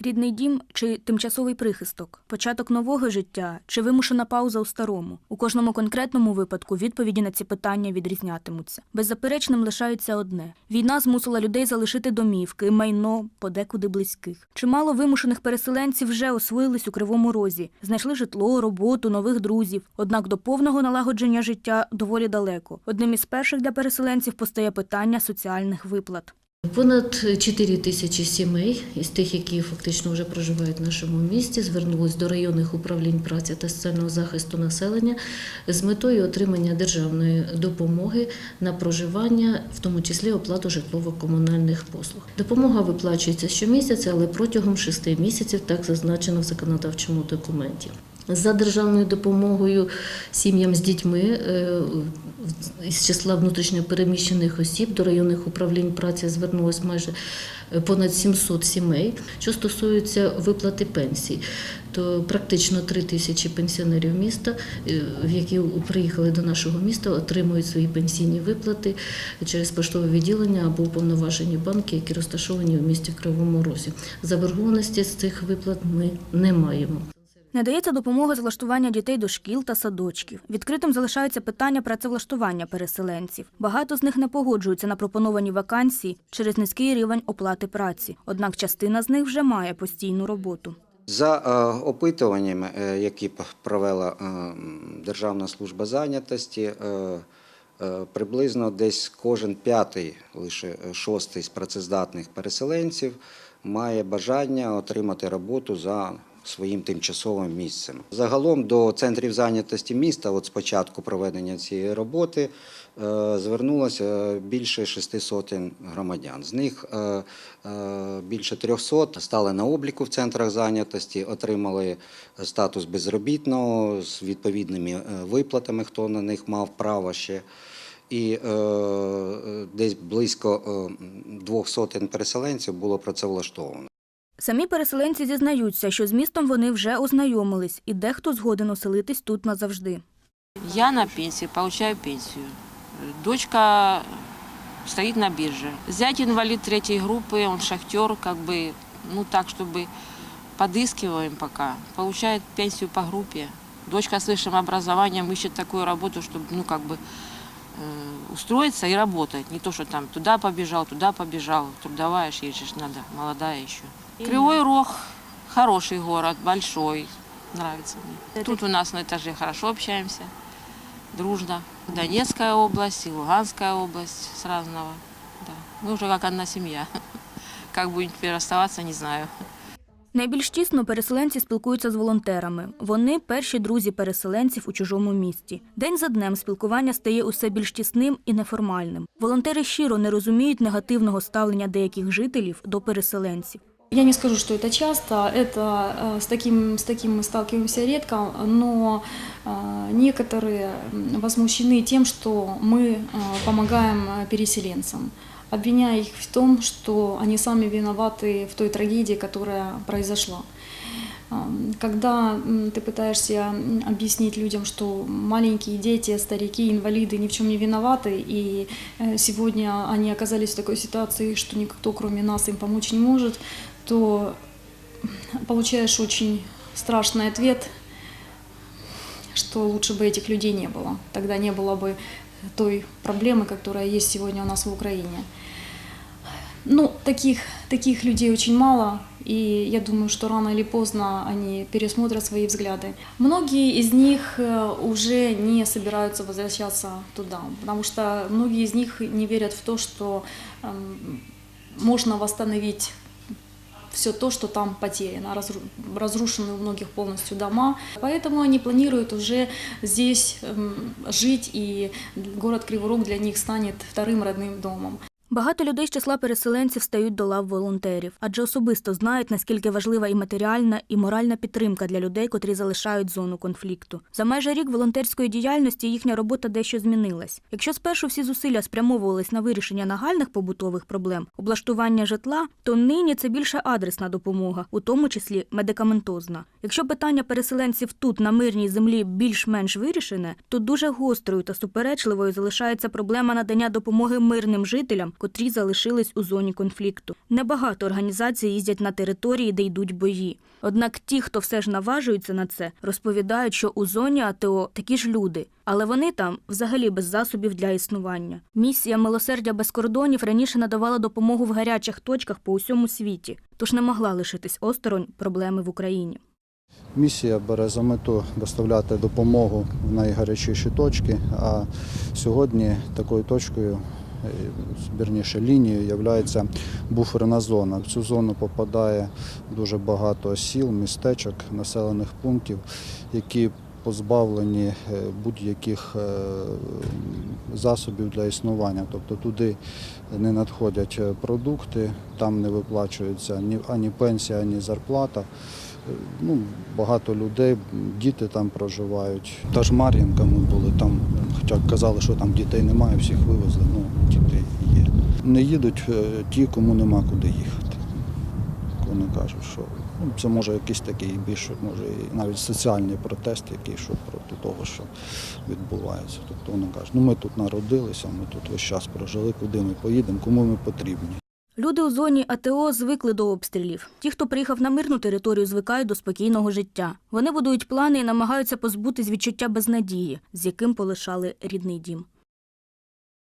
Рідний дім чи тимчасовий прихисток, початок нового життя чи вимушена пауза у старому. У кожному конкретному випадку відповіді на ці питання відрізнятимуться. Беззаперечним лишається одне: війна змусила людей залишити домівки, майно, подекуди близьких. Чимало вимушених переселенців вже освоїлись у кривому розі, знайшли житло, роботу, нових друзів. Однак до повного налагодження життя доволі далеко. Одним із перших для переселенців постає питання соціальних виплат. Понад 4 тисячі сімей із тих, які фактично вже проживають в нашому місті, звернулись до районних управлінь праці та соціального захисту населення з метою отримання державної допомоги на проживання, в тому числі оплату житлово-комунальних послуг. Допомога виплачується щомісяця, але протягом 6 місяців, так зазначено в законодавчому документі. За державною допомогою сім'ям з дітьми е, із числа внутрішньопереміщених осіб до районних управлінь праці звернулось майже е, понад 700 сімей. Що стосується виплати пенсій, то практично 3 тисячі пенсіонерів міста, е, які приїхали до нашого міста, отримують свої пенсійні виплати через поштове відділення або уповноважені банки, які розташовані в місті Кривому Розі. Заборгованості з цих виплат ми не маємо. Надається допомога з влаштування дітей до шкіл та садочків. Відкритим залишається питання працевлаштування переселенців. Багато з них не погоджуються на пропоновані вакансії через низький рівень оплати праці. Однак частина з них вже має постійну роботу. За е, опитуваннями, е, які провела е, Державна служба зайнятості, приблизно десь кожен п'ятий, лише шостий з працездатних переселенців має бажання отримати роботу за своїм тимчасовим місцем. Загалом до центрів зайнятості міста, от з початку проведення цієї роботи, е, звернулося більше шести сотень громадян. З них е, е, більше 300 стали на обліку в центрах зайнятості, отримали статус безробітного з відповідними виплатами, хто на них мав право ще. І е, десь близько двох сотень переселенців було працевлаштовано. Самі переселенці зізнаються, що з містом вони вже ознайомились, і дехто згоден оселитись тут назавжди. Я на пенсии, получаю пенсию. Дочка стоит на бирже. Зять инвалид третьей группы, он шахтер, как бы, ну так, чтобы подыскиваем пока. Получает пенсию по группе. Дочка с высшим образованием ищет такую работу, чтобы, ну, как бы, э, устроиться и работать. Не то, что там туда побежал, туда побежал. Трудовая ж ей же ж надо, молодая еще. Кривой Рог – хороший город, большой. Нравится мне. Тут у нас на этаже хорошо общаемся дружно. Донецкая область и Луганская область с разного. Да. Мы уже как одна семья. Как будем теперь расставаться, не знаю. Найбільш тісно переселенці спілкуються з волонтерами. Вони перші друзі переселенців у чужому місті. День за днем спілкування стає усе більш тісним і неформальним. Волонтери щиро не розуміють негативного ставлення деяких жителів до переселенців. Я не скажу, что это часто, это э, с таким, с таким мы сталкиваемся редко, но э, некоторые возмущены тем, что мы э, помогаем переселенцам, обвиняя их в том, что они сами виноваты в той трагедии, которая произошла. Когда ты пытаешься объяснить людям, что маленькие дети, старики, инвалиды ни в чем не виноваты, и э, сегодня они оказались в такой ситуации, что никто кроме нас им помочь не может, то получаешь очень страшный ответ, что лучше бы этих людей не было. Тогда не было бы той проблемы, которая есть сегодня у нас в Украине. Ну, таких, таких людей очень мало, и я думаю, что рано или поздно они пересмотрят свои взгляды. Многие из них э, уже не собираются возвращаться туда, потому что многие из них не верят в то, что эм, можно восстановить все то, что там потеряно, разру- разрушены у многих полностью дома. Поэтому они планируют уже здесь эм, жить, и город Кривой Рог для них станет вторым родным домом. Багато людей з числа переселенців стають до лав волонтерів, адже особисто знають, наскільки важлива і матеріальна, і моральна підтримка для людей, котрі залишають зону конфлікту. За майже рік волонтерської діяльності їхня робота дещо змінилась. Якщо спершу всі зусилля спрямовувались на вирішення нагальних побутових проблем, облаштування житла, то нині це більше адресна допомога, у тому числі медикаментозна. Якщо питання переселенців тут на мирній землі більш-менш вирішене, то дуже гострою та суперечливою залишається проблема надання допомоги мирним жителям, котрі залишились у зоні конфлікту. Небагато організацій їздять на території, де йдуть бої. Однак ті, хто все ж наважується на це, розповідають, що у зоні АТО такі ж люди, але вони там взагалі без засобів для існування. Місія Милосердя без кордонів раніше надавала допомогу в гарячих точках по усьому світі, тож не могла лишитись осторонь проблеми в Україні. Місія бере за мету доставляти допомогу в найгарячіші точки. А сьогодні такою точкою, вірніше лінією, є буферна зона. В цю зону попадає дуже багато сіл, містечок, населених пунктів, які позбавлені е, будь-яких е, засобів для існування. Тобто туди не надходять е, продукти, там не виплачується ані пенсія, ані зарплата. Ну, багато людей, діти там проживають. Та ж Мар'їнка ми були там, хоча казали, що там дітей немає, всіх вивезли, ну дітей є. Не їдуть е, ті, кому нема куди їхати. Вони кажуть, що ну, це може якийсь такий більш, може навіть соціальний протест, який що проти того, що відбувається. Тобто вони кажуть, ну ми тут народилися, ми тут весь час прожили, куди ми поїдемо, кому ми потрібні. Люди у зоні АТО звикли до обстрілів. Ті, хто приїхав на мирну територію, звикають до спокійного життя. Вони будують плани і намагаються позбутись відчуття безнадії, з яким полишали рідний дім.